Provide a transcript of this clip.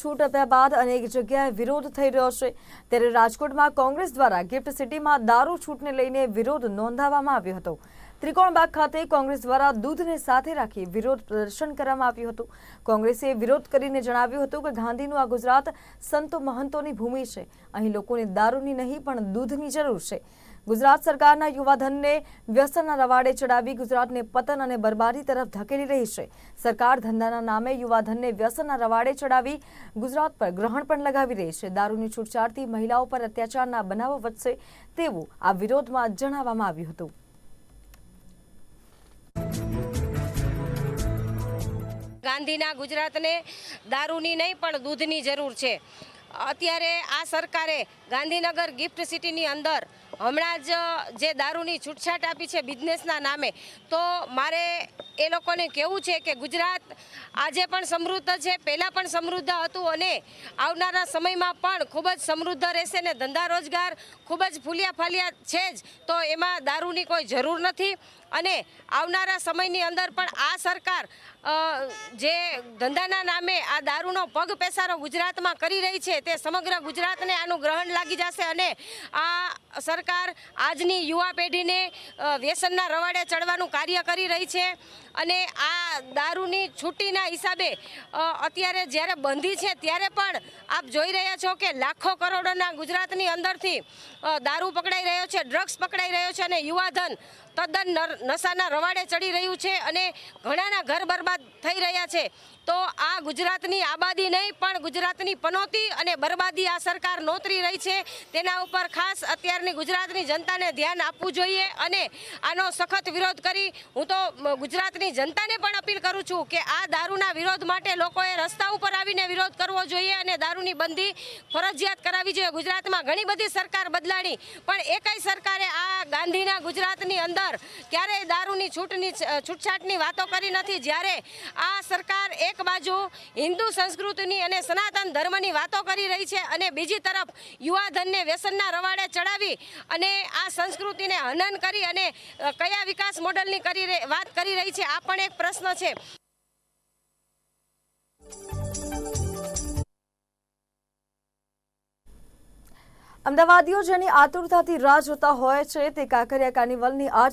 છૂટ આપ્યા બાદ અનેક જગ્યાએ વિરોધ થઈ રહ્યો છે. ત્યારે રાજકોટમાં કોંગ્રેસ દ્વારા ગિફ્ટ સિટીમાં દારૂ છૂટને લઈને વિરોધ નોંધાવવામાં આવ્યો હતો. ત્રિકોણબાગ ખાતે કોંગ્રેસ દ્વારા દૂધને સાથે રાખી વિરોધ પ્રદર્શન કરવામાં આવ્યું હતું. કોંગ્રેસે વિરોધ કરીને જણાવ્યું હતું કે ગાંધીનું આ ગુજરાત સંતો મહંતોની ભૂમિ છે. અહીં લોકોને દારૂની નહીં, પણ દૂધની જરૂર છે. ગુજરાત સરકારના યુવાધનને વ્યસનના રવાડે ચડાવી ગુજરાતને પતન અને બરબાદી તરફ ધકેલી રહી છે. સરકાર ધંધાના નામે યુવાધનને વ્યસનના રવાડે ચડાવી ગુજરાત પર ગ્રહણ પણ લગાવી રહી છે. દારૂની છૂટછાટથી મહિલાઓ પર અત્યાચારના બનાવો વધશે તેવું આ વિરોધમાં જણાવવામાં આવ્યું હતું. ગાંધીના ગુજરાતને દારૂની નહીં, પણ દૂધની જરૂર છે. અત્યારે આ સરકારે ગાંધીનગર ગિફ્ટ સિટીની અંદર હમણાં જ જે દારૂની છૂટછાટ આપી છે બિઝનેસના નામે, તો મારે એ લોકોને કહેવું છે કે ગુજરાત આજે પણ સમૃદ્ધ છે, પહેલાં પણ સમૃદ્ધ હતું અને આવનારા સમયમાં પણ ખૂબ જ સમૃદ્ધ રહેશે ને ધંધા રોજગાર ખૂબ જ ફૂલિયા ફાલિયા છે જ, તો એમાં દારૂની કોઈ જરૂર નથી. અને આવનારા સમયની અંદર પણ આ સરકાર જે ધંધાના નામે આ દારૂનો પગ પેસારો ગુજરાતમાં કરી રહી છે તે સમગ્ર ગુજરાતને આનું ગ્રહણ લાગી જશે અને આ સરકાર આજની યુવા પેઢીને વ્યસનના રવાડે ચડવાનું કાર્ય કરી રહી છે. અને આ દારૂની છૂટીના હિસાબે અત્યારે જ્યારે બંધી છે ત્યારે પણ આપ જોઈ રહ્યા છો કે લાખો કરોડોના ગુજરાતની અંદરથી દારૂ પકડાઈ રહ્યો છે ડ્રગ્સ પકડાઈ રહ્યો છે અને યુવાધન તદ્દન નશાના રવાડે ચડી રહ્યું છે અને ઘણાના ઘર બરબાદ થઈ રહ્યા છે. તો આ ગુજરાતની આબાદી નહીં પણ ગુજરાતની પનોતી અને બરબાદી આ સરકાર નોતરી રહી છે. તેના ઉપર ખાસ અત્યારની ગુજરાતની જનતાને ધ્યાન આપવું જોઈએ અને આનો સખત વિરોધ કરી. હું તો મ, ગુજરાતની જનતાને પણ અપીલ કરું છું કે આ દારૂના વિરોધ માટે લોકોએ રસ્તા ઉપર આવીને વિરોધ કરવો જોઈએ અને દારૂની બંધી ફરજિયાત કરાવવી જોઈએ. ગુજરાતમાં ઘણી બધી સરકાર બદલાણી, પણ એકાઈ સરકારે આ ગાંધીના ગુજરાતની અંદર ક્યારેય દારૂની છૂટની, છૂટછાટની વાતો કરી નથી. જ્યારે આ સરકાર એક બાજુ હિન્દુ સંસ્કૃતિની અને સનાતન ધર્મની વાતો કરી રહી છે અને બીજી તરફ યુવાધનને વ્યસનના રવાડે ચડાવી અને આ સંસ્કૃતિને હનન કરી અને કયા વિકાસ મોડલની કરી વાત કરી રહી છે આ પણ એક પ્રશ્ન છે. અમદાવાદીઓ જેની આતુરતાથી રાહ જોતા હોય છે, તે કાંકરિયા કાર્નિવલની આજ